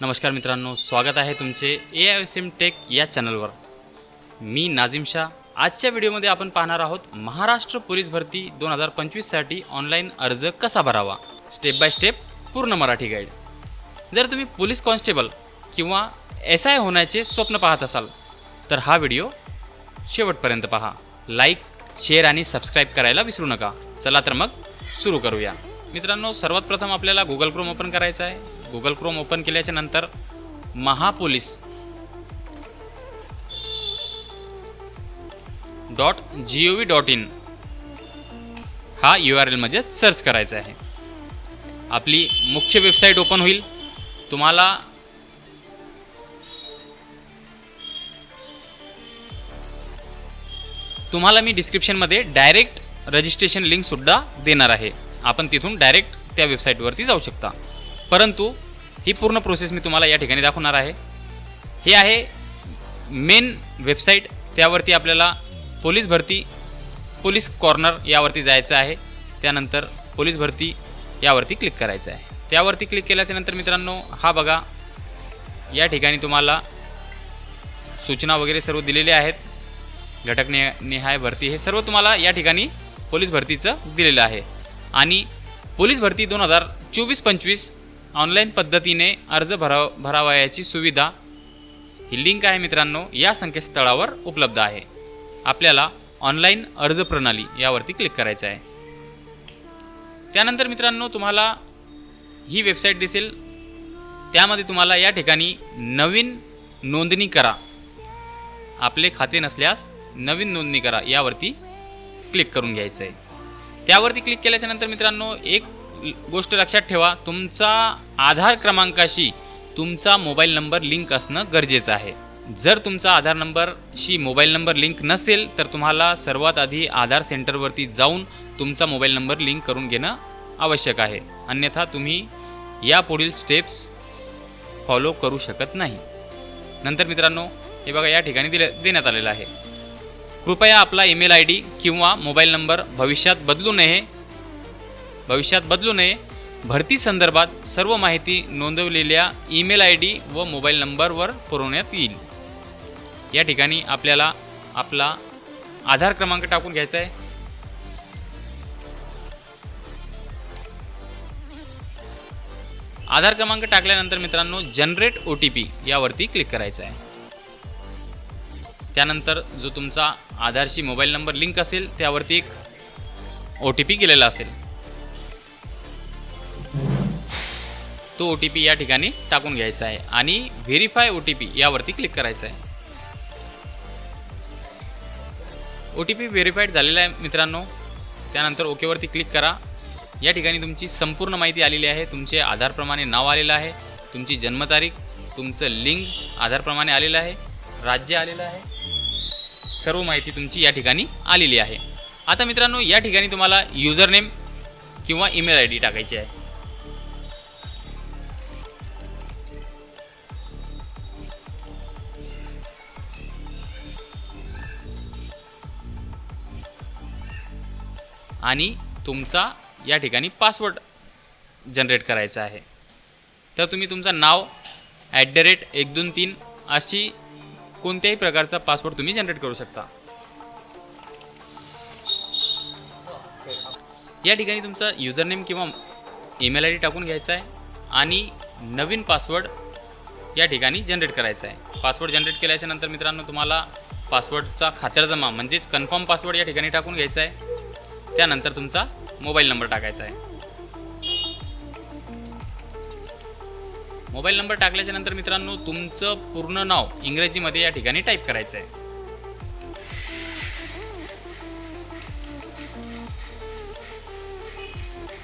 नमस्कार मित्रांनो स्वागत आहे तुमचे A I S M tech या चॅनलवर. मी नाझिम शाह. आजच्या व्हिडिओमध्ये आपण पाहणार आहोत महाराष्ट्र पोलीस भरती दोन हजार पंचवीससाठी ऑनलाईन अर्ज कसा भरावा? स्टेप बाय स्टेप पूर्ण मराठी गाईड जर तुम्ही पोलीस कॉन्स्टेबल किंवा एस आय होण्याचे स्वप्न पाहत असाल तर हा व्हिडिओ शेवटपर्यंत पहा. लाईक शेअर आणि सबस्क्राईब करायला विसरू नका. चला तर मग सुरू करूया. मित्रांनो सर्वात प्रथम आपल्याला गुगल क्रोम ओपन करायचं आहे. गुगल क्रोम ओपन केल्याच्यानंतर Mahapolice dot G O V dot in हा यू आर एलमध्ये सर्च करायचा आहे. आपली मुख्य वेबसाईट ओपन होईल. तुम्हाला तुम्हाला मी डिस्क्रिप्शनमध्ये डायरेक्ट रजिस्ट्रेशन लिंकसुद्धा देणार आहे. आपण तिथून डायरेक्ट त्या वेबसाईटवरती जाऊ शकता. परंतु ही पूर्ण प्रोसेस मी तुम्हाला या ठिकाणी दाखवणार आहे. हे आहे मेन वेबसाईट त्यावरती आपल्याला पोलीस भरती पोलीस कॉर्नर यावरती जायचं आहे. त्यानंतर पोलीस भरती यावरती क्लिक करायचं आहे. त्यावरती क्लिक केल्याच्यानंतर मित्रांनो हा बघा या ठिकाणी तुम्हाला सूचना वगैरे सर्व दिलेल्या आहेत. घटक ने निहाय भरती हे सर्व तुम्हाला या ठिकाणी पोलीस भरतीचं दिलेलं आहे. आणि पोलीस भरती दोन हजार चोवीस पंचवीस ऑनलाईन पद्धतीने अर्ज भराव भरावयाची सुविधा ही लिंक आहे मित्रांनो या संकेतस्थळावर उपलब्ध आहे. आपल्याला ऑनलाईन अर्ज प्रणाली यावरती क्लिक करायचं आहे. त्यानंतर मित्रांनो तुम्हाला ही वेबसाईट दिसेल. त्यामध्ये तुम्हाला या ठिकाणी नवीन नोंदणी करा. आपले खाते नसल्यास नवीन नोंदणी करा यावरती क्लिक करून घ्यायचं आहे त्यावरती क्लिक केल्याच्यानंतर मित्रांनो एक गोष्ट लक्षात ठेवा तुमचा आधार क्रमांकाशी तुमचा मोबाईल नंबर लिंक असणं गरजेचं आहे. जर तुमचा आधार नंबरशी मोबाईल नंबर लिंक नसेल तर तुम्हाला सर्वात आधी आधार सेंटरवरती जाऊन तुमचा मोबाईल नंबर लिंक करून घेणं आवश्यक आहे. अन्यथा तुम्ही या पुढील स्टेप्स फॉलो करू शकत नाही. नंतर मित्रांनो हे बघा या ठिकाणी दिले देण्यात आलेलं आहे. कृपया आपला ईमेल आय डी किंवा मोबाईल नंबर भविष्यात बदलू नये. भविष्यात बदलू नये. भरती संदर्भात सर्व माहिती नोंदवलेल्या ईमेल आय डी व मोबाईल नंबरवर पुरवण्यात येईल. या ठिकाणी आपल्याला आपला आधार क्रमांक टाकून घ्यायचा आहे. आधार क्रमांक टाकल्यानंतर मित्रांनो जनरेट ओ टी पी यावरती क्लिक करायचं आहे. त्यानंतर जो तुमचा आधारशी मोबाईल नंबर लिंक असेल त्यावरती एक ओ टी पी गेलेला असेल. तो ओ टी पी या ठिकाणी टाकून घ्यायचा आहे आणि व्हेरीफाय ओ टी पी यावरती क्लिक करायचं आहे. ओ टी पी व्हेरीफाईड झालेला आहे मित्रांनो. त्यानंतर ओकेवरती क्लिक करा. या ठिकाणी तुमची संपूर्ण माहिती आलेली आहे. तुमचे आधारप्रमाणे नाव आलेलं आहे. तुमची जन्मतारीख तुमचं लिंग आधारप्रमाणे आलेलं आहे. राज्य आलेलं आहे. सर्व माहिती तुमची या ठिकाणी आलेली आहे. आता मित्रांनो या ठिकाणी तुम्हाला युजर नेम किंवा ईमेल आय डी टाकायची आहे. आणि तुमचा या ठिकाणी पासवर्ड जनरेट करायचा आहे. तर तुम्ही तुमचं नाव ॲट द रेट एक दोन तीन अशी कोणत्याही प्रकारचा पासवर्ड तुम्ही जनरेट करू शकता. या ठिकाणी तुमचा युजरनेम किंवा ईमेल आय डी टाकून घ्यायचा आहे आणि नवीन पासवर्ड या ठिकाणी जनरेट करायचा आहे. पासवर्ड जनरेट केल्याच्यानंतर मित्रांनो तुम्हाला पासवर्डचा खातरजमा म्हणजेच कन्फर्म पासवर्ड या ठिकाणी टाकून घ्यायचा आहे. त्यानंतर तुमचा मोबाईल नंबर टाकायचा आहे. मोबाईल नंबर टाकल्याच्या नंतर मित्रांनो तुमचं पूर्ण नाव इंग्रजीमध्ये या ठिकाणी टाईप करायचं आहे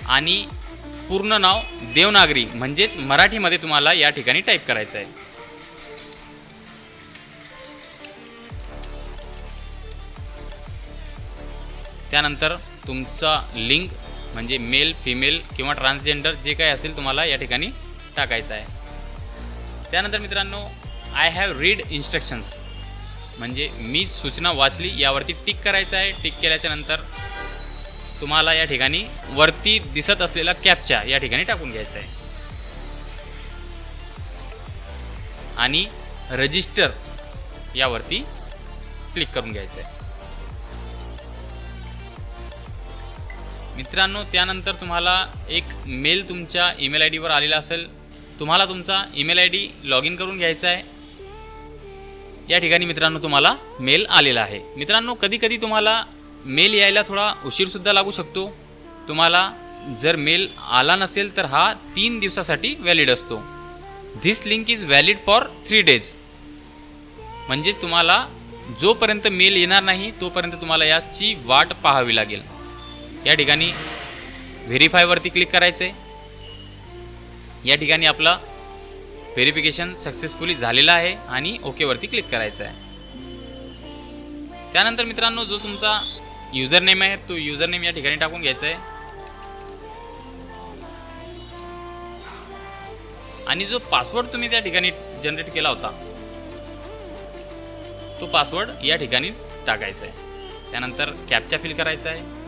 आणि पूर्ण नाव देवनागरी म्हणजेच मराठीमध्ये तुम्हाला या ठिकाणी टाईप करायचं आहे त्यानंतर तुमचा लिंग म्हणजे मेल फिमेल किंवा ट्रान्सजेंडर जे काही असेल तुम्हाला या ठिकाणी टाकायचं आहे. त्यानंतर मित्रांनो आय हॅव रीड इन्स्ट्रक्शन्स म्हणजे मी सूचना वाचली यावरती टिक करायचं आहे. टिक केल्याच्यानंतर तुम्हाला या ठिकाणी वरती दिसत असलेला कॅपच्या या ठिकाणी टाकून घ्यायचा आहे. आणि रजिस्टर यावरती क्लिक करून घ्यायचं आहे. मित्रांनो त्यानंतर तुम्हाला एक मेल तुमच्या ईमेल आय डीवर आलेला असेल. तुम्हाला तुमचा email I D log in करून घ्यायचा आहे. या ठिकाणी मित्रांनो तुम्हाला मेल आलेला आहे. मित्रांनो कधीकधी तुम्हाला मेल यायला थोडा उशीरसुद्धा लागू शकतो. तुम्हाला जर मेल आला नसेल तर हा तीन दिवसासाठी व्हॅलिड असतो. This link is valid for three days म्हणजेच तुम्हाला जोपर्यंत मेल येणार नाही तोपर्यंत तुम्हाला याची वाट पाहावी लागेल. या ठिकाणी व्हेरीफायवरती क्लिक करायचं आहे या ठिकाणी आपला व्हेरिफिकेशन सक्सेसफुली झालेलं आहे आणि ओकेवरती क्लिक करायचं आहे त्यानंतर मित्रांनो जो तुमचा युजर नेम आहे तो युजर नेम या ठिकाणी टाकून घ्यायचा आहे आणि जो पासवर्ड तुम्ही त्या ठिकाणी जनरेट केला होता तो पासवर्ड या ठिकाणी टाकायचा आहे त्यानंतर कॅपचा फिल करायचा आहे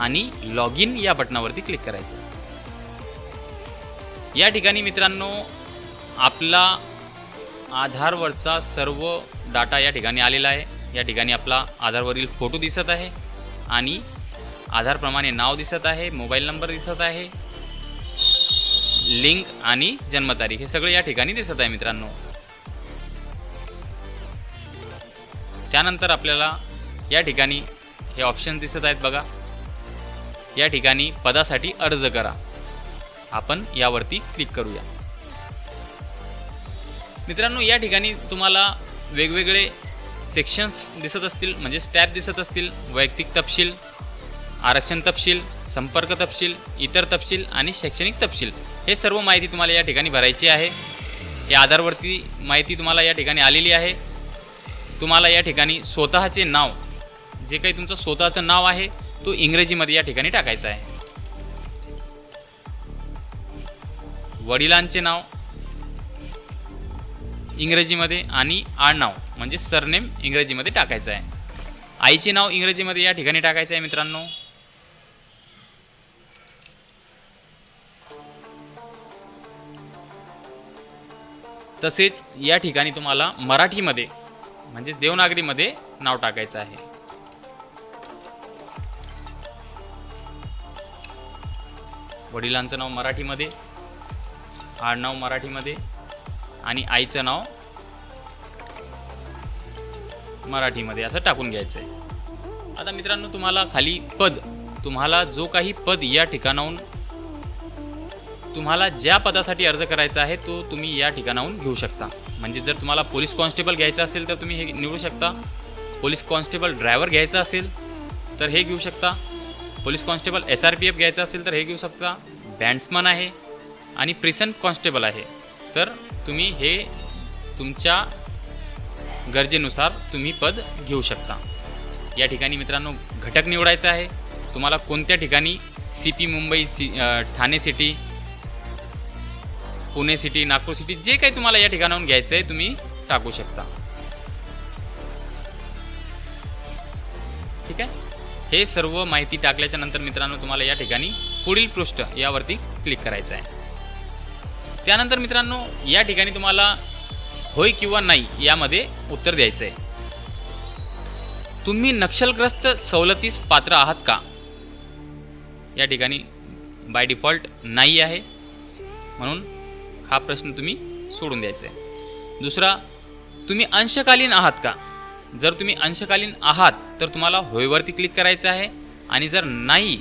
आणि लॉग इन या बटनावरती क्लिक करायचं. या ठिकाणी मित्रांनो आपला आधारवरचा सर्व डाटा या ठिकाणी आलेला आहे. या ठिकाणी आपला आधारवरील फोटो दिसत आहे आणि आधारप्रमाणे नाव दिसत आहे मोबाईल नंबर दिसत आहे लिंक आणि जन्मतारीख हे सगळं या ठिकाणी दिसत आहे मित्रांनो. त्यानंतर आपल्याला या ठिकाणी हे ऑप्शन दिसत आहेत बघा. या ठिकाणी पदासाठी अर्ज करा. आपण यावरती क्लिक करूया. मित्रांनो या ठिकाणी तुम्हाला वेगवेगळे सेक्शन्स दिसत असतील म्हणजे स्टॅप दिसत असतील वैयक्तिक तपशील आरक्षण तपशील संपर्क तपशील इतर तपशील आणि शैक्षणिक तपशील. हे सर्व माहिती तुम्हाला या ठिकाणी भरायची आहे. या आधारवरती माहिती तुम्हाला या ठिकाणी आलेली आहे. तुम्हाला या ठिकाणी स्वतःचे नाव जे काही तुमचं स्वतःचं नाव आहे तो इंग्रजीमध्ये या ठिकाणी टाकायचा आहे. वडिलांचे नाव इंग्रजीमध्ये आणि आडनाव म्हणजे सरनेम इंग्रजीमध्ये टाकायचं आहे. आईचे नाव इंग्रजीमध्ये या ठिकाणी टाकायचं आहे मित्रांनो. तसेच या ठिकाणी तुम्हाला मराठीमध्ये म्हणजे देवनागरीमध्ये नाव टाकायचं आहे. वडिलांचं नाव मराठीमध्ये आडनाव मराठीमध्ये आणि आईचं नाव मराठीमध्ये. असं टाकून घ्यायचं आहे आता मित्रांनो तुम्हाला खाली पद तुम्हाला जो काही पद या ठिकाणाहून तुम्हाला ज्या पदासाठी अर्ज करायचा आहे तो तुम्ही या ठिकाणाहून घेऊ शकता. म्हणजे जर तुम्हाला पोलीस कॉन्स्टेबल घ्यायचं असेल तर तुम्ही हे निवडू शकता. पोलीस कॉन्स्टेबल ड्रायव्हर घ्यायचा असेल तर हे घेऊ शकता. Police constable S R P F घ्यायचं असेल तर हे घेऊ शकता. बँड्समन आहे आणि प्रिसन कॉन्स्टेबल आहे. तर तुम्ही हे तुमच्या गरजेनुसार तुम्ही पद घेऊ शकता. या ठिकाणी मित्रांनो घटक निवडायचा आहे. तुम्हाला कोणत्या ठिकाणी C P Mumbai C Thane city Pune city Nagpur city जे काही तुम्हाला या ठिकाणाहून घ्यायचं आहे तुम्ही टाकू शकता. ठीक आहे? हे सर्व माहिती टाकल्याच्या नंतर मित्रांनो तुम्हाला या ठिकाणी पुढील पृष्ठ यावरती क्लिक करायचं आहे. त्यानंतर मित्रांनो या ठिकाणी तुम्हाला होय किंवा नाही यामध्ये उत्तर द्यायचं आहे. तुम्ही नक्षलग्रस्त सवलतीस पात्र आहात का? या ठिकाणी बाय डिफॉल्ट नाही आहे. म्हणून हा प्रश्न तुम्ही सोडून द्यायचा आहे. दुसरा तुम्ही अंशकालीन आहात का? जर तुम्ही अंशकालीन आहात तर तुम्हाला होयवरती क्लिक करायचं आहे. आणि जर नाही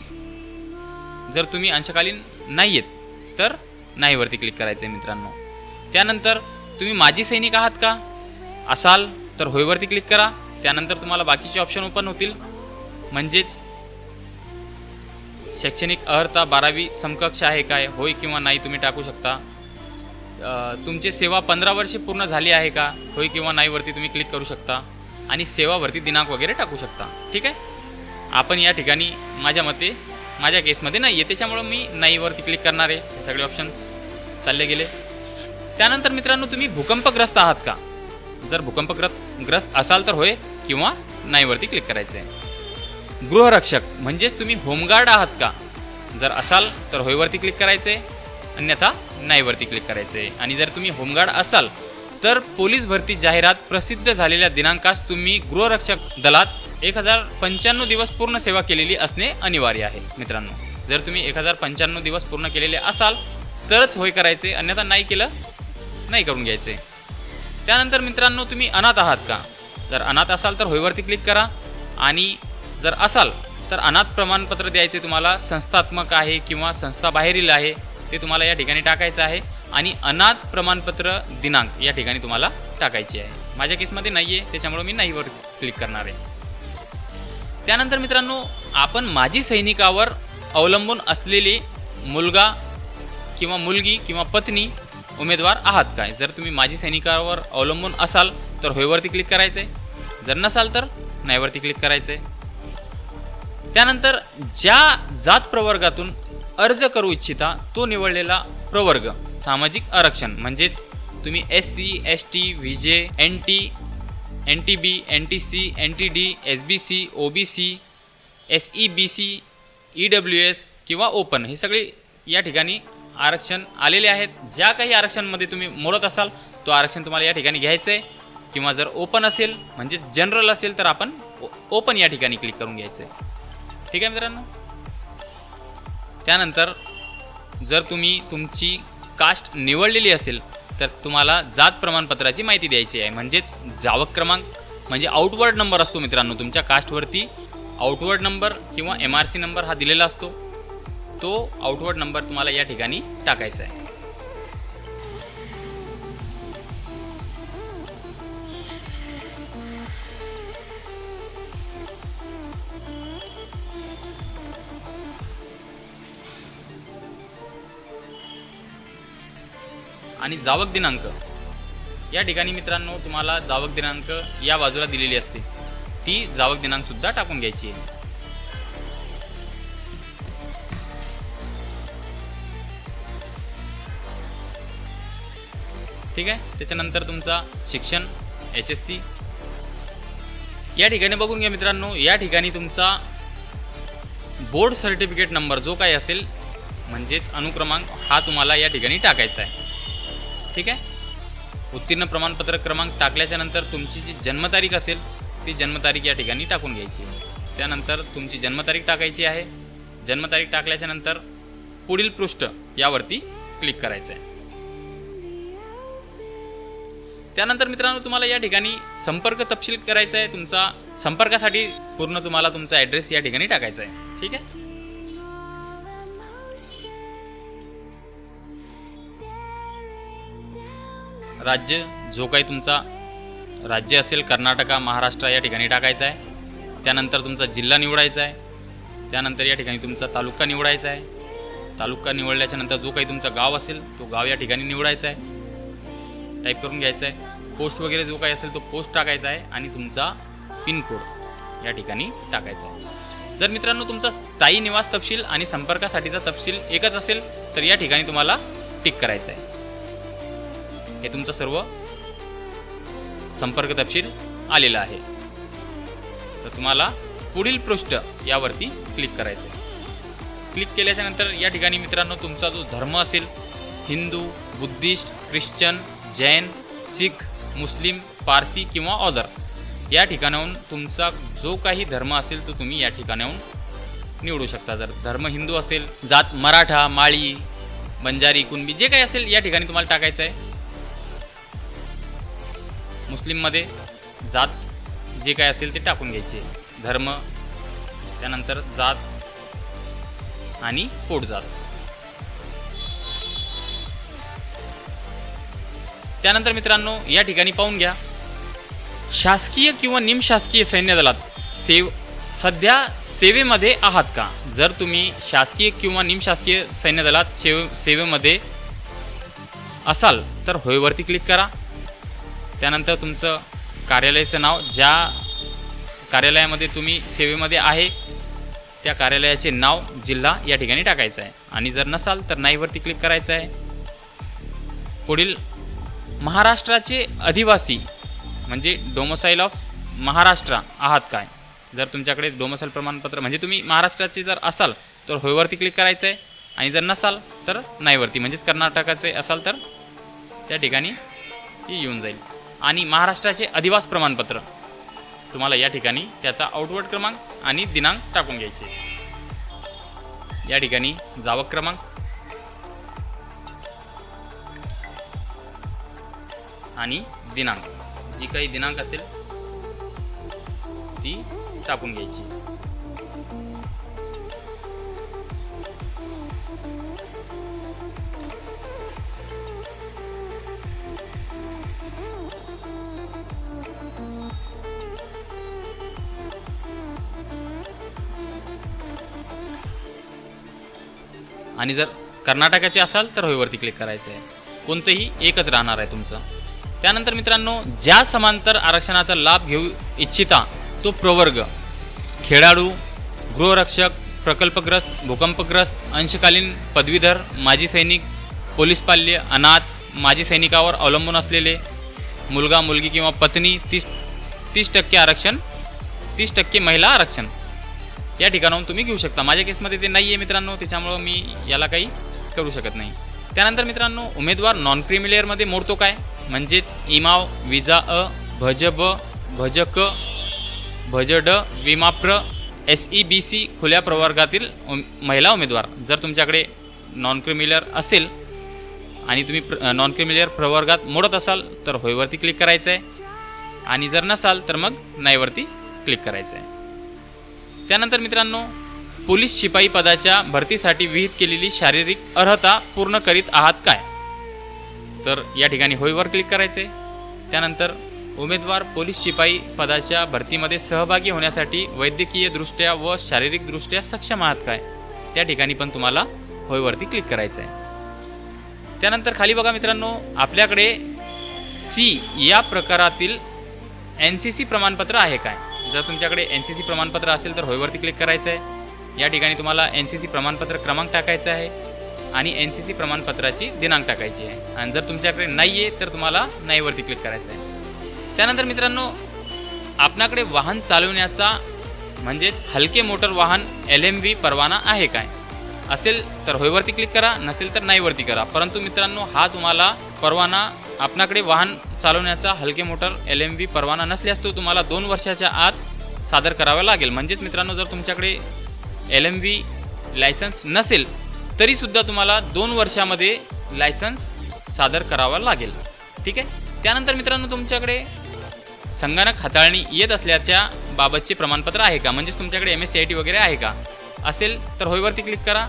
जर तुम्ही अंशकालीन नाही आहेत तर नाहीवरती क्लिक करायचं आहे मित्रांनो. त्यानंतर तुम्ही माजी सैनिक आहात का? असाल तर होयवरती क्लिक करा. त्यानंतर तुम्हाला बाकीचे ऑप्शन ओपन होतील. म्हणजेच शैक्षणिक अर्हता बारावी समकक्ष आहे काय? होय किंवा नाही तुम्ही टाकू शकता. तुमची सेवा पंधरा वर्षे पूर्ण झाली आहे का? होय किंवा नाहीवरती तुम्ही क्लिक करू शकता. आणि सेवावरती दिनांक वगैरे टाकू शकता. ठीक आहे? आपण या ठिकाणी माझ्या मते माझ्या केसमध्ये नाही आहे त्याच्यामुळं मी नाहीवरती क्लिक करणार आहे. हे सगळे ऑप्शन्स चालले गेले. त्यानंतर मित्रांनो तुम्ही भूकंपग्रस्त आहात का? जर भूकंपग्रस्त ग्रस्त असाल तर होय किंवा नाहीवरती क्लिक करायचं आहे गृहरक्षक म्हणजेच तुम्ही होमगार्ड आहात का? जर असाल तर होयवरती क्लिक करायचं आहे अन्यथा नाहीवरती क्लिक करायचं आहे आणि जर तुम्ही होमगार्ड असाल तर पोलीस भरती जाहिरात प्रसिद्ध झालेल्या दिनांकास तुम्ही गृहरक्षक दलात एक हजार पंच्याण्णव दिवस पूर्ण सेवा केलेली असणे अनिवार्य आहे. मित्रांनो जर तुम्ही एक हजार पंच्याण्णव दिवस पूर्ण केलेले असाल तरच होय करायचे अन्यथा नाही केलं नाही करून घ्यायचे. त्यानंतर मित्रांनो तुम्ही अनाथ आहात का? जर अनाथ असाल तर होयवरती क्लिक करा आणि जर असाल तर अनाथ प्रमाणपत्र द्यायचे तुम्हाला संस्थात्मक आहे किंवा संस्थाबाहेरील आहे ते तुम्हाला या ठिकाणी टाकायचं आहे. आणि अनाथ प्रमाणपत्र दिनांक या ठिकाणी तुम्हाला टाकायची आहे. माझ्या केसमध्ये नाही आहे त्याच्यामुळे मी नाहीवर क्लिक करणार आहे. त्यानंतर मित्रांनो आपण माजी सैनिकावर अवलंबून असलेली मुलगा किंवा मुलगी किंवा पत्नी उमेदवार आहात काय? जर तुम्ही माजी सैनिकावर अवलंबून असाल तर होयवरती क्लिक करायचं आहे जर नसाल तर नाहीवरती क्लिक करायचं आहे त्यानंतर ज्या जात प्रवर्गातून अर्ज करू इच्छिता तो निवडलेला प्रवर्ग. सामाजिक आरक्षण म्हणजेच तुम्ही S C S T V J N T N T B N T C N T D S B C O B C S E B C E W S किंवा ओपन हे सगळे या ठिकाणी आरक्षण आलेले आहेत. ज्या काही आरक्षणमध्ये तुम्ही मोडत असाल तो आरक्षण तुम्हाला या ठिकाणी घ्यायचं आहे किंवा जर ओपन असेल म्हणजे जनरल असेल तर आपण ओपन या ठिकाणी क्लिक करून घ्यायचं आहे ठीक आहे मित्रांनो? त्यानंतर जर तुम्ही तुमची कास्ट निवडलेली असेल तर तुम्हाला जात प्रमाणपत्राची माहिती द्यायची आहे. म्हणजेच जावक क्रमांक म्हणजे आउटवर्ड नंबर असतो मित्रांनो तुमच्या कास्टवरती आउटवर्ड नंबर किंवा एम आर सी नंबर हा दिलेला असतो. तो आउटवर्ड नंबर तुम्हाला या ठिकाणी टाकायचा आहे. आणि जावक दिनांक. या ठिकाणी मित्रांनो तुम्हाला जावक दिनांक या बाजूला दिलेली असते. ती जावक दिनांक सुद्धा टाकून घ्यायची आहे. ठीक आहे? त्याच्यानंतर तुमचा शिक्षण एच एस सी या ठिकाणी बघून घ्या मित्रांनो या ठिकाणी तुमचा बोर्ड सर्टिफिकेट नंबर जो काही असेल म्हणजेच अनुक्रमांक हा तुम्हाला या ठिकाणी टाकायचा आहे. ठीक आहे? उत्तीर्ण प्रमाणपत्र क्रमांक टाकल्याच्या नंतर तुमची जी जन्मतारीख असेल ती जन्मतारीख या ठिकाणी टाकून घ्यायची आहे. त्यानंतर तुमची जन्मतारीख टाकायची आहे. जन्मतारीख टाकल्याच्या नंतर पुढील पृष्ठ यावरती क्लिक करायचं आहे. त्यानंतर मित्रांनो तुम्हाला या ठिकाणी संपर्क तपशील करायचा आहे. तुमचा संपर्कासाठी पूर्ण तुम्हाला तुमचा ॲड्रेस या ठिकाणी टाकायचा आहे. ठीक आहे? राज्य जो काही तुमचा राज्य असेल कर्नाटका महाराष्ट्र या ठिकाणी टाकायचा आहे. त्यानंतर तुमचा जिल्हा निवडायचा आहे. त्यानंतर या ठिकाणी तुमचा तालुका निवडायचा आहे. तालुका निवडल्याच्या नंतर जो काही तुमचा गाव असेल तो गाव या ठिकाणी निवडायचा आहे. टाईप करून घ्यायचा आहे. पोस्ट वगैरे जो काही असेल तो पोस्ट टाकायचा आहे आणि तुमचा पिनकोड या ठिकाणी टाकायचा आहे. जर मित्रांनो तुमचा स्थायी निवास तपशील आणि संपर्कासाठीचा तपशील एकच असेल तर या ठिकाणी तुम्हाला टिक करायचं आहे. हे तुमचं सर्व संपर्क तपशील आलेला आहे. तर तुम्हाला पुढील पृष्ठ यावरती क्लिक करायचं आहे. क्लिक केल्याच्यानंतर या ठिकाणी मित्रांनो तुमचा जो धर्म असेल Hindu Buddhist Christian Jain Sikh Muslim Parsi किंवा ऑदर या ठिकाणाहून तुमचा जो काही धर्म असेल तो तुम्ही या ठिकाणाहून निवडू शकता. जर धर्म हिंदू असेल जात मराठा माळी बंजारी कुणबी जे काही असेल या ठिकाणी तुम्हाला टाकायचं आहे. मुस्लिममध्ये जात जे काय असेल ते टाकून घ्यायचे. धर्म त्यानंतर जात आणि पोटजात. त्यानंतर मित्रांनो या ठिकाणी पाहून घ्या. शासकीय किंवा निमशासकीय सैन्य दलात सेव सध्या सेवेमध्ये आहात का? जर तुम्ही शासकीय किंवा निमशासकीय सैन्य दलात सेव सेवेमध्ये असाल तर होयवरती क्लिक करा. त्यानंतर तुमचं कार्यालयाचं नाव ज्या कार्यालयामध्ये तुम्ही सेवेमध्ये आहे त्या कार्यालयाचे नाव जिल्हा या ठिकाणी टाकायचं आहे. आणि जर नसाल तर नाहीवरती क्लिक करायचं आहे. पुढील महाराष्ट्राचे अधिवासी म्हणजे डोमोसाईल ऑफ महाराष्ट्र आहात काय? जर तुमच्याकडे डोमोसाईल प्रमाणपत्र म्हणजे तुम्ही महाराष्ट्राचे जर असाल तर होयवरती क्लिक करायचं आहे. आणि जर नसाल तर नाहीवरती म्हणजेच कर्नाटकाचे असाल तर त्या ठिकाणी ती येऊन जाईल. आणि महाराष्ट्राचे अधिवास प्रमाणपत्र. तुम्हाला या ठिकाणी त्याचा आउटवर्ड क्रमांक आणि दिनांक टाकून घ्यायचे. या ठिकाणी जावक क्रमांक. आणि दिनांक. जी काही दिनांक असेल ती टाकून घ्यायची. आणि जर कर्नाटकाचे असाल तर होईवरती क्लिक करायचं आहे कोणतंही एकच राहणार आहे तुमचं. त्यानंतर मित्रांनो ज्या समांतर आरक्षणाचा लाभ घेऊ इच्छिता तो प्रवर्ग. खेळाडू गृहरक्षक प्रकल्पग्रस्त भूकंपग्रस्त अंशकालीन पदवीधर माजी सैनिक पोलीस पाल्य अनाथ माजी सैनिकावर अवलंबून असलेले मुलगा मुलगी किंवा पत्नी तीस तीस टक्के आरक्षण तीस टक्के महिला आरक्षण. या ठिकाणाहून तुम्ही घेऊ शकता. माझ्या केसमध्ये ते नाही आहे मित्रांनो त्याच्यामुळं मी याला काही करू शकत नाही. त्यानंतर मित्रांनो उमेदवार नॉन क्रिमिलेअरमध्ये मोडतो काय? म्हणजेच इमाव विजा अ भज ब भज क भज ड विमाप्र एस ई बी सी खुल्या प्रवर्गातील उम- महिला उमेदवार. जर तुमच्याकडे नॉन क्रिमिलेअर असेल आणि तुम्ही प्र नॉन क्रिमिलेअर प्रवर्गात मोडत असाल तर होयवरती क्लिक करायचं आहे आणि जर नसाल तर मग नाहीवरती क्लिक करायचं आहे त्यानंतर मित्रांनो पोलीस शिपाई पदाच्या भरतीसाठी विहित केलेली शारीरिक अर्हता पूर्ण करीत आहात काय? तर या ठिकाणी होईवर क्लिक करायचे. त्यानंतर उमेदवार पोलीस शिपाई पदाच्या भरतीमध्ये सहभागी होण्यासाठी वैद्यकीयदृष्ट्या व शारीरिकदृष्ट्या सक्षम आहात काय? त्या ठिकाणी पण तुम्हाला होईवरती क्लिक करायचं आहे त्यानंतर खाली बघा मित्रांनो आपल्याकडे सी या प्रकारातील एन सी सी प्रमाणपत्र आहे काय? जर तुमच्याकडे एन सी सी प्रमाणपत्र असेल तर होयवरती क्लिक करायचं आहे या ठिकाणी तुम्हाला एन सी सी प्रमाणपत्र क्रमांक टाकायचा आहे आणि एन सी सी प्रमाणपत्राची दिनांक टाकायची आहे. आणि जर तुमच्याकडे नाही आहे तर तुम्हाला नाहीवरती क्लिक करायचं आहे त्यानंतर मित्रांनो आपणाकडे वाहन चालवण्याचा म्हणजेच हलके मोटर वाहन एल एम व्ही परवाना आहे काय? असेल तर होयवरती क्लिक करा नसेल तर नाहीवरती करा. परंतु मित्रांनो हा तुम्हाला परवाना आपणाकडे वाहन चालवण्याचा हलके मोटर एल एम व्ही परवाना नसल्यास तो तुम्हाला दोन वर्षाच्या आत सादर करावा लागेल. म्हणजेच मित्रांनो जर तुमच्याकडे एल एम व्ही लायसन्स नसेल तरीसुद्धा तुम्हाला दोन वर्षामध्ये लायसन्स सादर करावा लागेल. ठीक आहे? त्यानंतर मित्रांनो तुमच्याकडे संगणक हाताळणी येत असल्याच्या बाबतचे प्रमाणपत्र आहे का? म्हणजेच तुमच्याकडे M S C I T वगैरे आहे का? असेल तर होयवरती क्लिक करा.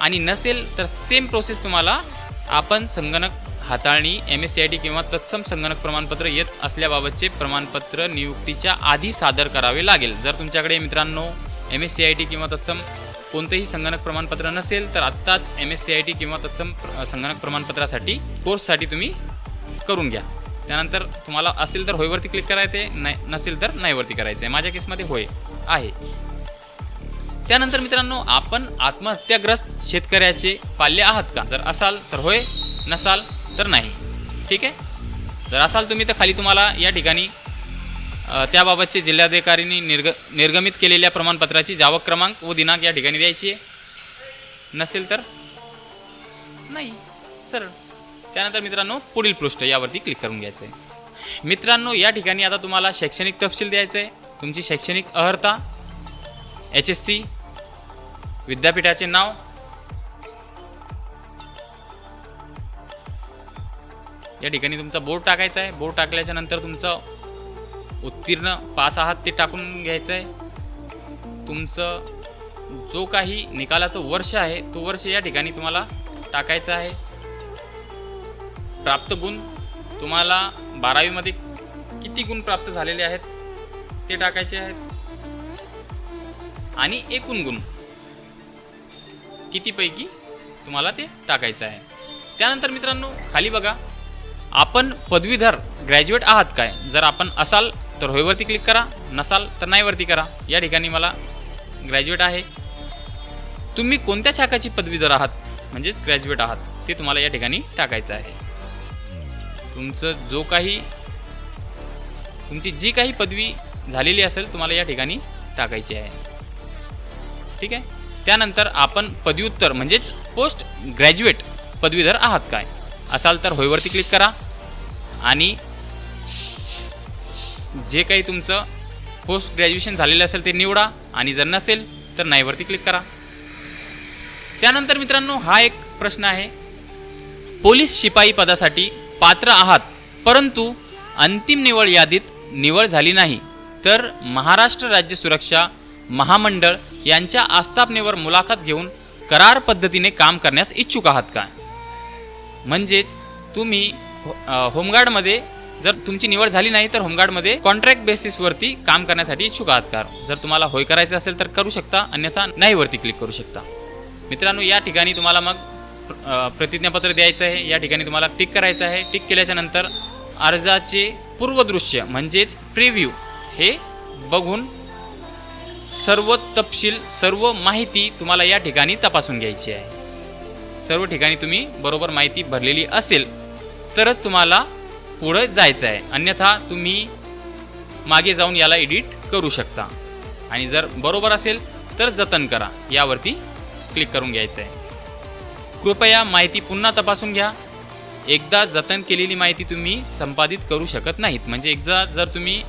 आणि नसेल तर सेम प्रोसेस तुम्हाला आपण संगणक हाताळणी M S C I T किंवा तत्सम संगणक प्रमाणपत्र येत असल्याबाबतचे प्रमाणपत्र नियुक्तीच्या आधी सादर करावे लागेल. जर तुमच्याकडे मित्रांनो M S C I T किंवा तत्सम कोणतेही संगणक प्रमाणपत्र नसेल तर आत्ताच M S C I T किंवा तत्सम संगणक प्रमाणपत्रासाठी कोर्ससाठी तुम्ही करून घ्या. त्यानंतर तुम्हाला असेल तर होयवरती क्लिक करायचे नाही नसेल तर नाहीवरती करायचं. आहे माझ्या केसमध्ये होय आहे. त्यानंतर मित्रांनो आपण आत्महत्याग्रस्त शेतकऱ्याचे पाल्य आहात का? जर असाल तर होय नसाल तर नाही. ठीक आहे? जर असाल तुम्ही तर खाली तुम्हाला या ठिकाणी त्याबाबतचे जिल्हाधिकाऱ्यांनी निर्ग निर्गमित केलेल्या प्रमाणपत्राची जावक क्रमांक व दिनांक या ठिकाणी द्यायची आहे. नसेल तर? नाही. सरळ. त्यानंतर मित्रांनो पुढील पृष्ठ यावरती क्लिक करून घ्यायचं आहे. मित्रांनो या ठिकाणी आता तुम्हाला शैक्षणिक तपशील द्यायचं आहे. तुमची शैक्षणिक अर्हता एच एस सी विद्यापीठाचे नाव या ठिकाणी तुमचा बोर्ड टाकायचा आहे. बोर्ड टाकल्याच्या नंतर तुमचं उत्तीर्ण पास आहात ते टाकून घ्यायचं आहे तुमचं जो काही निकालाचं वर्ष आहे तो वर्ष या ठिकाणी तुम्हाला टाकायचा आहे. प्राप्त गुण तुम्हाला बारावीमध्ये किती गुण प्राप्त झालेले आहेत ते टाकायचे आहेत. आणि एकूण गुण कितीपैकी तुम्हाला ते टाकायचं आहे. त्यानंतर मित्रांनो खाली बघा. आपण पदवीधर ग्रॅज्युएट आहात काय? जर आपण असाल तर होयवरती क्लिक करा. नसाल तर नाहीवरती करा. या ठिकाणी मला ग्रॅज्युएट आहे. तुम्ही कोणत्या शाखाची पदवीधर आहात? म्हणजेच ग्रॅज्युएट आहात. ते तुम्हाला या ठिकाणी टाकायचं आहे. तुमचं जो काही तुमची जी काही पदवी झालेली असेल तुम्हाला या ठिकाणी टाकायची आहे. ठीक आहे? त्यानंतर आपण पदव्युत्तर म्हणजेच पोस्ट ग्रॅज्युएट पदवीधर आहात काय? असाल तर होयवरती क्लिक करा. आणि जे काही तुमचं पोस्ट ग्रॅज्युएशन झालेलं असेल ते निवडा. आणि जर नसेल तर नाहीवरती क्लिक करा. त्यानंतर मित्रांनो हा एक प्रश्न आहे. पोलीस शिपाई पदासाठी पात्र आहात परंतु अंतिम निवड यादीत निवड झाली नाही. तर महाराष्ट्र राज्य सुरक्षा महामंडळ यांच्या आस्थापनेवर मुलाखत घेऊन करार पद्धतीने काम करण्यास इच्छुक आहात का? म्हणजेच तुम्ही हो- होमगार्डमध्ये जर तुमची निवड झाली नाही तर होमगार्डमध्ये कॉन्ट्रॅक्ट बेसिसवरती काम करण्यासाठी इच्छुक आहात का? जर तुम्हाला होय करायचं असेल तर करू शकता अन्यथा नाहीवरती क्लिक करू शकता. मित्रांनो या ठिकाणी तुम्हाला मग प्रतिज्ञापत्र द्यायचं आहे. या ठिकाणी तुम्हाला टिक करायचं आहे. टिक केल्याच्यानंतर अर्जाचे पूर्वदृश्य म्हणजेच प्रिव्ह्यू हे बघून सर्व तपशील सर्व माहिती तुम्हाला या ठिकाणी तपासून घ्यायची आहे. सर्व ठिकाणी तुम्ही बरोबर माहिती भरलेली असेल तरच तुम्हाला पुढं जायचं आहे अन्यथा तुम्ही मागे जाऊन याला एडिट करू शकता. आणि जर बरोबर असेल तर जतन करा. यावरती क्लिक करून घ्यायचं आहे कृपया माहिती पुन्हा तपासून घ्या. एकदा जतन केलेली माहिती तुम्ही संपादित करू शकत नाहीत. म्हणजे एकदा जर तुम्ही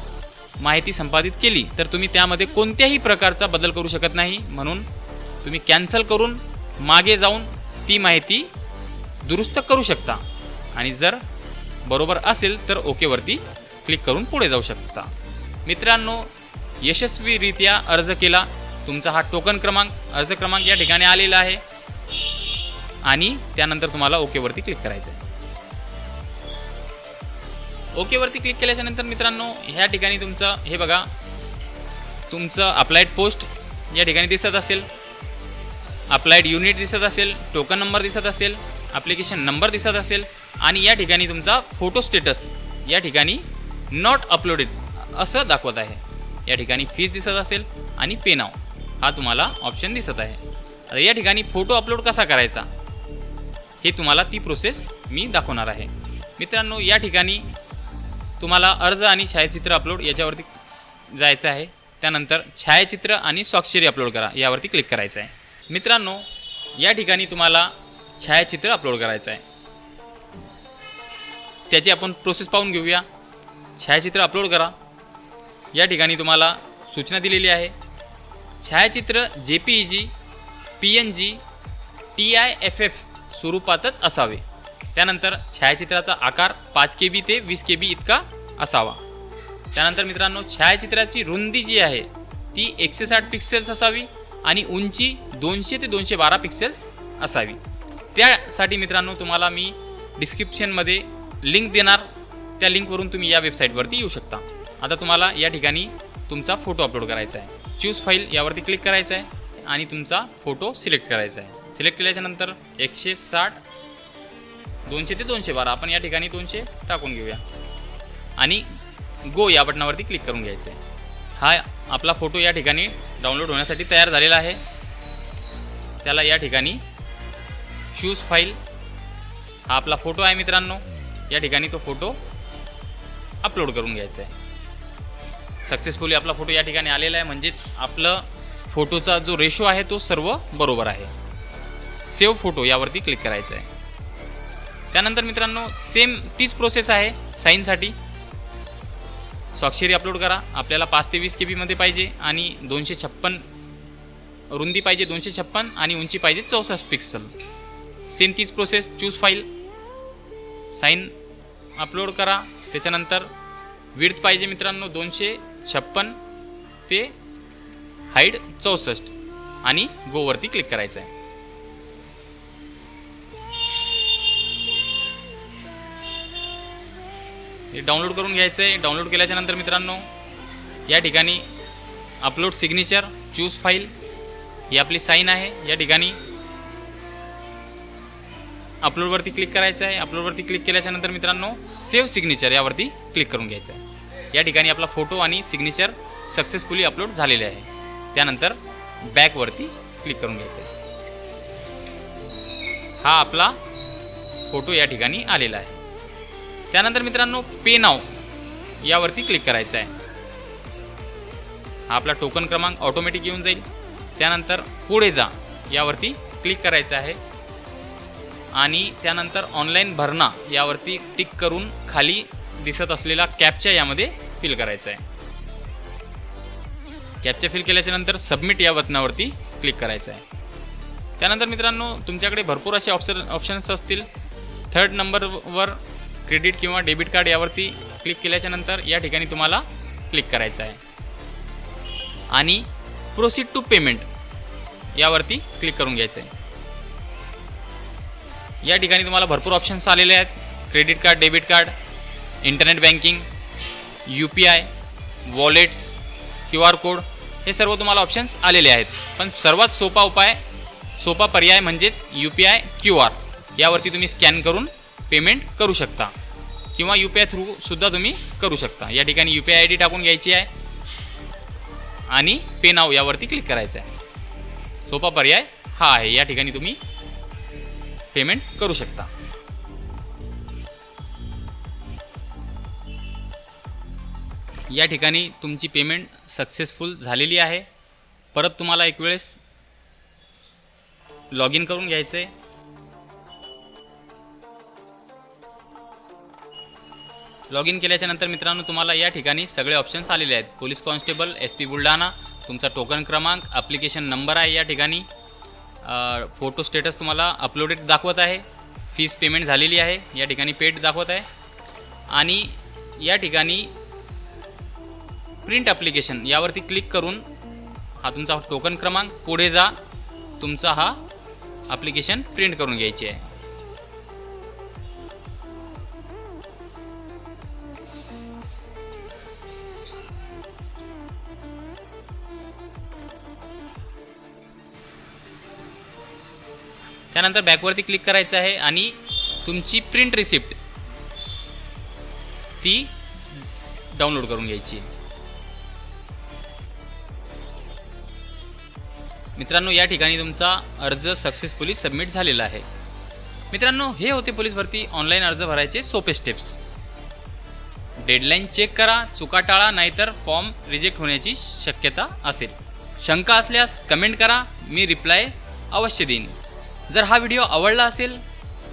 माहिती संपादित केली तर तुम्ही त्यामध्ये कोणत्याही प्रकारचा बदल करू शकत नाही. म्हणून तुम्ही कॅन्सल करून मागे जाऊन ती माहिती दुरुस्त करू शकता. आणि जर बरोबर असेल तर ओकेवरती क्लिक करून पुढे जाऊ शकता. मित्रांनो यशस्वीरित्या अर्ज केला. तुमचा हा टोकन क्रमांक अर्ज क्रमांक या ठिकाणी आलेला आहे. आणि त्यानंतर तुम्हाला ओकेवरती क्लिक करायचं आहे ओकेवरती क्लिक केल्याच्यानंतर मित्रांनो ह्या ठिकाणी तुमचं हे बघा तुमचं अप्लाइड पोस्ट या ठिकाणी दिसत असेल. अप्लाइड युनिट दिसत असेल टोकन नंबर दिसत असेल ॲप्लिकेशन नंबर दिसत असेल आणि या ठिकाणी तुमचा फोटो स्टेटस या ठिकाणी नॉट अपलोडेड असं दाखवत आहे. या ठिकाणी फीस दिसत असेल आणि पे नाव हा तुम्हाला ऑप्शन दिसत आहे. आता या ठिकाणी फोटो अपलोड कसा करायचा? हे तुम्हाला ती प्रोसेस मी दाखवणार आहे. मित्रांनो या ठिकाणी तुम्हाला अर्ज आणि छायाचित्र अपलोड याच्यावरती जायचं आहे. त्यानंतर छायाचित्र आणि स्वाक्षरी अपलोड करा यावरती क्लिक करायचं आहे. मित्रांनो या ठिकाणी तुम्हाला छायाचित्र अपलोड करायचं आहे. त्याची आपण प्रोसेस पाहून घेऊया. छायाचित्र अपलोड करा. या ठिकाणी तुम्हाला सूचना दिलेली आहे. छायाचित्र J P E G P N G T I F F स्वरूपातच असावे. त्यानंतर छायाचित्राचा आकार पाच के बी ते वीस के बी इतका असावा. त्यानंतर मित्रांनो छायाचित्राची रुंदी जी आहे ती एकशे साठ पिक्सेल्स असावी. आणि उंची दोनशे ते दोनशे बारा पिक्सेल्स असावी. त्यासाठी मित्रांनो तुम्हाला मी डिस्क्रिप्शनमध्ये लिंक देणार. त्या लिंकवरून तुम्ही या वेबसाईटवरती येऊ शकता. आता तुम्हाला या ठिकाणी तुमचा फोटो अपलोड करायचा आहे. चूज फाईल यावरती क्लिक करायचं आहे आणि तुमचा फोटो सिलेक्ट करायचा आहे. सिलेक्ट केल्याच्यानंतर एकशे साठ दोनशे ते दोनशे बारा आपण या ठिकाणी दोनशे टाकून घेऊया. आणि गो या बटनावरती क्लिक करून घ्यायचं आहे. हा आपला फोटो या ठिकाणी डाउनलोड होण्यासाठी तयार झालेला आहे. त्याला या ठिकाणी शूज फाईल हा आपला फोटो आहे मित्रांनो. या ठिकाणी तो फोटो अपलोड करून घ्यायचा आहे. सक्सेसफुली आपला फोटो या ठिकाणी आलेला आहे. म्हणजेच आपलं फोटोचा जो रेशो आहे तो सर्व बरोबर आहे. सेव्ह फोटो यावरती क्लिक करायचं आहे. त्यानंतर मित्रांनो सेम तीच प्रोसेस आहे साईनसाठी. स्वाक्षरी अपलोड करा. आपल्याला पाच ते वीस के बीमध्ये पाहिजे आणि दोनशे छप्पन रुंदी पाहिजे दोनशे छप्पन आणि उंची पाहिजे चौसष्ट पिक्सल सेम तीच process choose file sign upload करा. त्याच्यानंतर विड्थ पाहिजे मित्रांनो दोनशे छप्पन ते हाईट चौसष्ट आणि गोवरती क्लिक करायचं आहे हे डाउनलोड करून घ्यायचं आहे डाउनलोड केल्याच्यानंतर मित्रांनो या ठिकाणी अपलोड सिग्नेचर चूज फाईल ही आपली साईन आहे. या ठिकाणी अपलोडवरती क्लिक करायचं आहे अपलोडवरती क्लिक केल्याच्यानंतर मित्रांनो सेव्ह सिग्नेचर यावरती क्लिक करून घ्यायचं आहे या ठिकाणी आपला फोटो आणि सिग्नेचर सक्सेसफुली अपलोड झालेले आहे. त्यानंतर बॅकवरती क्लिक करून घ्यायचं आहे हा आपला फोटो या ठिकाणी आलेला आहे. त्यानंतर मित्रांनो पे नाव यावरती क्लिक करायचं आहे. आपला टोकन क्रमांक ऑटोमॅटिक येऊन जाईल. त्यानंतर पुढे जा यावरती क्लिक करायचं आहे. आणि त्यानंतर ऑनलाईन भरणा यावरती टिक करून खाली दिसत असलेला कॅपच्या यामध्ये फिल करायचा आहे. कॅपच्या फिल केल्याच्यानंतर सबमिट या बटनावरती क्लिक करायचं आहे. त्यानंतर मित्रांनो तुमच्याकडे भरपूर असे ऑप्शन ऑप्शन्स असतील. थर्ड नंबरवर क्रेडिट किंवा डेबिट कार्ड यावरती क्लिक केल्याच्यानंतर या ठिकाणी तुम्हाला क्लिक करायचं आहे. आणि प्रोसीड टू पेमेंट यावरती क्लिक करून घ्यायचं आहे. या ठिकाणी तुम्हाला भरपूर ऑप्शन्स आलेले आहेत. Credit card debit card internet banking U P I wallets Q R code हे सर्व तुम्हाला ऑप्शन्स आलेले आहेत. पण सर्वात सोपा उपाय सोपा पर्याय म्हणजेच U P I Q R यावरती तुम्ही स्कॅन करून पेमेंट करू शकता. किंवा यू पी आय थ्रूसुद्धा तुम्ही करू शकता. या ठिकाणी U P I I D टाकून घ्यायची आहे. आणि पे नाव यावरती क्लिक करायचं आहे सोपा पर्याय हा आहे. या ठिकाणी तुम्ही पेमेंट करू शकता. या ठिकाणी तुमची पेमेंट सक्सेसफुल झालेली आहे. परत तुम्हाला एक वेळेस लॉग इन करून घ्यायचं आहे लॉग इन केल्याच्यानंतर मित्रांनो तुम्हाला या ठिकाणी सगळे ऑप्शन्स आलेले आहेत. Police constable S P Buldhana तुमचा टोकन क्रमांक ॲप्लिकेशन नंबर आहे या ठिकाणी. फोटो स्टेटस तुम्हाला अपलोडेड दाखवत आहे. फीस पेमेंट झालेली आहे या ठिकाणी पेड दाखवत आहे. आणि या ठिकाणी प्रिंट ॲप्लिकेशन यावरती क्लिक करून हा तुमचा टोकन क्रमांक पुढे जा. तुमचा हा ॲप्लिकेशन प्रिंट करून घ्यायची आहे. त्यानंतर बॅकवरती क्लिक करायचं आहे आणि तुमची प्रिंट रिसिप्ट ती डाउनलोड करून घ्यायची मित्रांनो या ठिकाणी तुमचा अर्ज सक्सेसफुली सबमिट झालेला आहे. मित्रांनो हे होते पोलीस भरती ऑनलाईन अर्ज भरायचे सोपे स्टेप्स डेडलाईन चेक करा चुका टाळा नाहीतर फॉर्म रिजेक्ट होण्याची शक्यता असेल. शंका असल्यास कमेंट करा मी रिप्लाय अवश्य देईन. जर हा व्हिडिओ आवडला असेल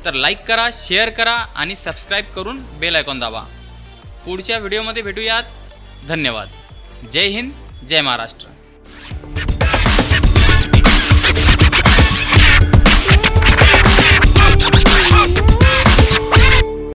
तर लाईक करा शेअर करा आणि सबस्क्राईब करून बेल आयकॉन दाबा. पुढच्या व्हिडिओमध्ये भेटूयात. धन्यवाद. जय हिंद जय महाराष्ट्र.